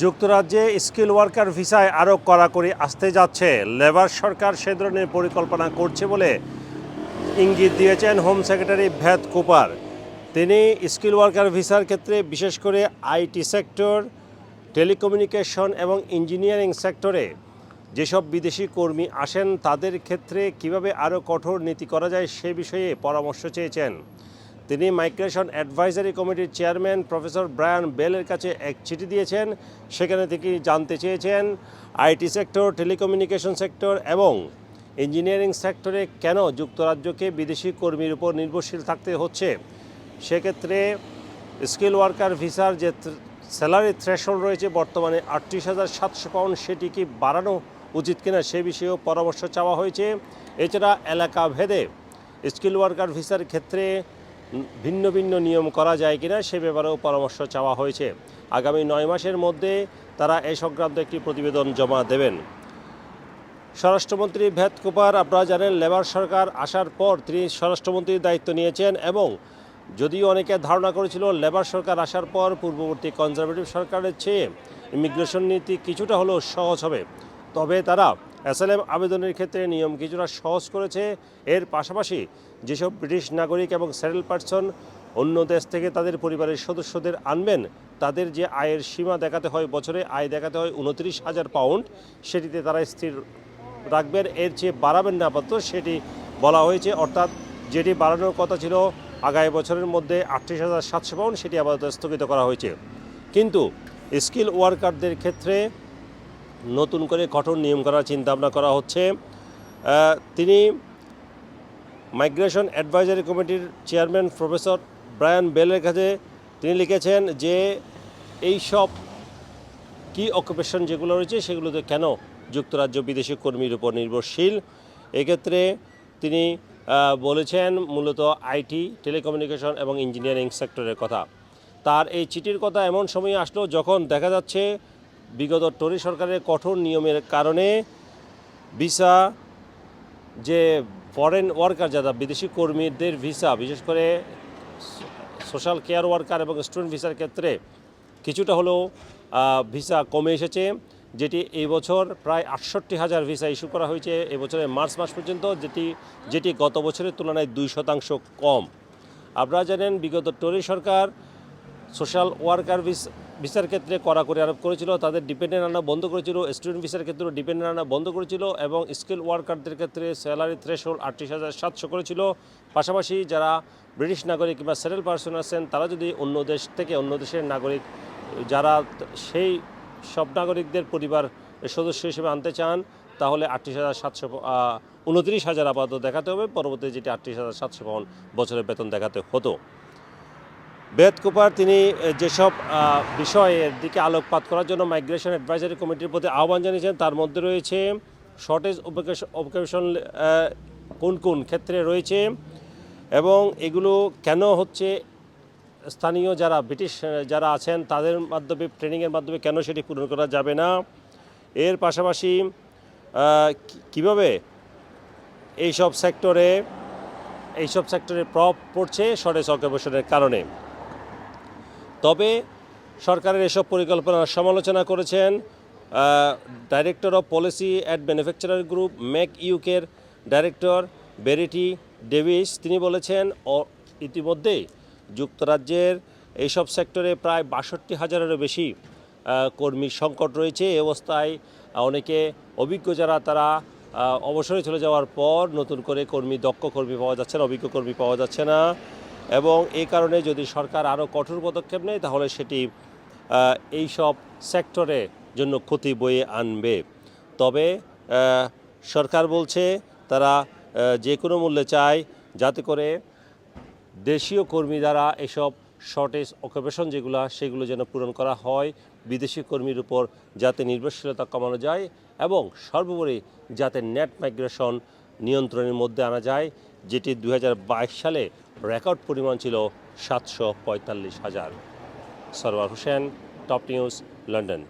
যুক্তরাজ্যে skill worker ভিসায় আরও কড়াকড়ি আসতে যাচ্ছে। লেবার সরকার সে ধরনের পরিকল্পনা করছে বলে ইঙ্গিত দিয়েছেন হোম সেক্রেটারি ভ্যাত কুপার। তিনি স্কিল ওয়ার্কার ভিসার ক্ষেত্রে বিশেষ করে আইটি সেক্টর, টেলিকমিউনিকেশন এবং ইঞ্জিনিয়ারিং সেক্টরে যেসব বিদেশি কর্মী আসেন তাদের ক্ষেত্রে কীভাবে আরও কঠোর নীতি করা যায় সে বিষয়ে পরামর্শ চেয়েছেন। তিনি মাইগ্রেশন অ্যাডভাইজারি কমিটির চেয়ারম্যান প্রফেসর ব্রায়ান বেলের কাছে এক চিঠি দিয়েছেন। সেখানে তিনি জানতে চেয়েছেন আইটি সেক্টর, টেলিকমিউনিকেশন সেক্টর এবং ইঞ্জিনিয়ারিং সেক্টরে কেন যুক্তরাজ্যকে বিদেশি কর্মীর উপর নির্ভরশীল থাকতে হচ্ছে? সেক্ষেত্রে স্কিল ওয়ার্কার ভিসার যে স্যালারি থ্রেশহোল্ড রয়েছে বর্তমানে আটত্রিশ হাজার সাতশো পাউন্ড, সেটি কি বাড়ানো উচিত কিনা সে বিষয়েও পরামর্শ চাওয়া হয়েছে। এছাড়া এলাকা ভেদে স্কিল ওয়ার্কার ভিসার ক্ষেত্রে ভিন্ন ভিন্ন নিয়ম করা যায় কিনা সে ব্যাপারেও পরামর্শ চাওয়া হয়েছে। আগামী নয় মাসের মধ্যে তারা এই সংক্রান্ত একটি প্রতিবেদন জমা দেবেন। স্বরাষ্ট্রমন্ত্রী ভেদ কুপার আপনারা জানেন, লেবার সরকার আসার পর তিনি স্বরাষ্ট্রমন্ত্রীর দায়িত্ব নিয়েছেন এবং যদিও অনেকে ধারণা করেছিল লেবার সরকার আসার পর পূর্ববর্তী কনজারভেটিভ সরকারের চেয়ে ইমিগ্রেশন নীতি কিছুটা হলেও সহজ হবে, তবে তারা অ্যাসাইলাম আবেদনের ক্ষেত্রে নিয়ম কিছুটা সহজ করেছে। এর পাশাপাশি যেসব ব্রিটিশ নাগরিক এবং স্যাটেল পার্সন অন্য দেশ থেকে তাদের পরিবারের সদস্যদের আনবেন, তাদের যে আয়ের সীমা দেখাতে হয়, বছরে আয় দেখাতে হয় উনত্রিশ হাজার পাউন্ড, সেটিতে তারা স্থির রাখবেন। এর চেয়ে বাড়াবেন না আপাতত, সেটি বলা হয়েছে। অর্থাৎ যেটি বাড়ানোর কথা ছিল, আগামী বছরের মধ্যে আটত্রিশ হাজার সাতশো পাউন্ড, সেটি আপাতত স্থগিত করা হয়েছে। কিন্তু স্কিল ওয়ার্কারদের ক্ষেত্রে নতুন করে কঠোর নিয়ম করার চিন্তাভাবনা করা হচ্ছে। তিনি মাইগ্রেশন অ্যাডভাইজারি কমিটির চেয়ারম্যান প্রফেসর ব্রায়ান বেলের কাছে তিনি লিখেছেন যে, এই সব কি অকুপেশন যেগুলো রয়েছে সেগুলোতে কেন যুক্তরাজ্য বিদেশি কর্মীর উপর নির্ভরশীল? এক্ষেত্রে তিনি বলেছেন মূলত আইটি, টেলিকমিউনিকেশন এবং ইঞ্জিনিয়ারিং সেক্টরের কথা। তার এই চিঠির কথা এমন সময় আসলো যখন দেখা যাচ্ছে বিগত টরি সরকারের কঠোর নিয়মের কারণে ভিসা, যে ফরেন ওয়ার্কার যারা বিদেশি কর্মীদের ভিসা, বিশেষ করে সোশ্যাল কেয়ার ওয়ার্কার এবং স্টুডেন্ট ভিসার ক্ষেত্রে কিছুটা হলেও ভিসা কমে এসেছে, যেটি এই বছর প্রায় আটষট্টি হাজার ভিসা ইস্যু করা হয়েছে। এবছরের মার্চ মাস পর্যন্ত যেটি যেটি গত বছরের তুলনায় দুই শতাংশ কম। আপনারা জানেন, বিগত টরি সরকার সোশ্যাল ওয়ার্কার ভিসার ক্ষেত্রে কড়াকড়ি আরোপ করেছিল, তাদের ডিপেন্ডেন্ট আনা বন্ধ করেছিল স্টুডেন্ট ভিসার ক্ষেত্রেও ডিপেন্ডেন্ট আনা বন্ধ করেছিল এবং স্কিল ওয়ার্কারদের ক্ষেত্রে স্যালারি থ্রেশহোল্ড আটত্রিশ হাজার সাতশো করেছিল। পাশাপাশি যারা ব্রিটিশ নাগরিক কিংবা সেটেল পার্সন আছেন, তারা যদি অন্য দেশ থেকে অন্য দেশের নাগরিক, যারা সেই সব নাগরিকদের পরিবার সদস্য হিসেবে আনতে চান, তাহলে আটত্রিশ হাজার সাতশো উনত্রিশ হাজার আপাতত দেখাতে হবে। পরবর্তী যেটি আটত্রিশ হাজার সাতশো পাউন্ড বছরের বেতন দেখাতে হতো। বেদ কুপার তিনি যেসব বিষয়ের দিকে আলোকপাত করার জন্য মাইগ্রেশন অ্যাডভাইজারি কমিটির প্রতি আহ্বান জানিয়েছেন, তার মধ্যে রয়েছে শর্টেজ অকুপেশন কোন কোন ক্ষেত্রে রয়েছে এবং এগুলো কেন হচ্ছে, স্থানীয় যারা ব্রিটিশ যারা আছেন তাদের মাধ্যমে ট্রেনিংয়ের মাধ্যমে কেন সেটি পূরণ করা যাবে না? এর পাশাপাশি কীভাবে এইসব সেক্টরে এইসব সেক্টরে প্রভাব পড়ছে শর্টেজ অকুপেশনের কারণে? তবে সরকারের এসব পরিকল্পনার সমালোচনা করেছেন director of policy at manufacturer group make ইউকের ডাইরেক্টর বেরিটি ডেভিস তিনি বলেছেন ইতিমধ্যেই যুক্তরাজ্যের এইসব সেক্টরে প্রায় বাষট্টি হাজারেরও বেশি আহ, কর্মীর সংকট রয়েছে। এই অবস্থায় অনেকে অভিজ্ঞ যারা তারা অবসরে চলে যাওয়ার পর নতুন করে কর্মী দক্ষ কর্মী পাওয়া যাচ্ছে না অভিজ্ঞ কর্মী পাওয়া যাচ্ছে না। এবং এই কারণে যদি সরকার আরও কঠোর পদক্ষেপ নেয়, তাহলে সেটি এই সব সেক্টরে জন্য ক্ষতি বয়ে আনবে। তবে সরকার বলছে তারা যে কোনো মূল্যে চায় যাতে করে দেশীয় কর্মী দ্বারা এসব শর্টেজ অকুপেশন যেগুলো, সেগুলো যেন পূরণ করা হয়, বিদেশি কর্মীর উপর যাতে নির্ভরশীলতা কমানো যায় এবং সর্বোপরি যাতে নেট মাইগ্রেশন নিয়ন্ত্রণের মধ্যে আনা যায়, যেটি দু হাজার বাইশ সালে রেকর্ড পরিমাণ ছিল সাতশো পঁয়তাল্লিশ হাজার। Sarwar Hossain, top news, London.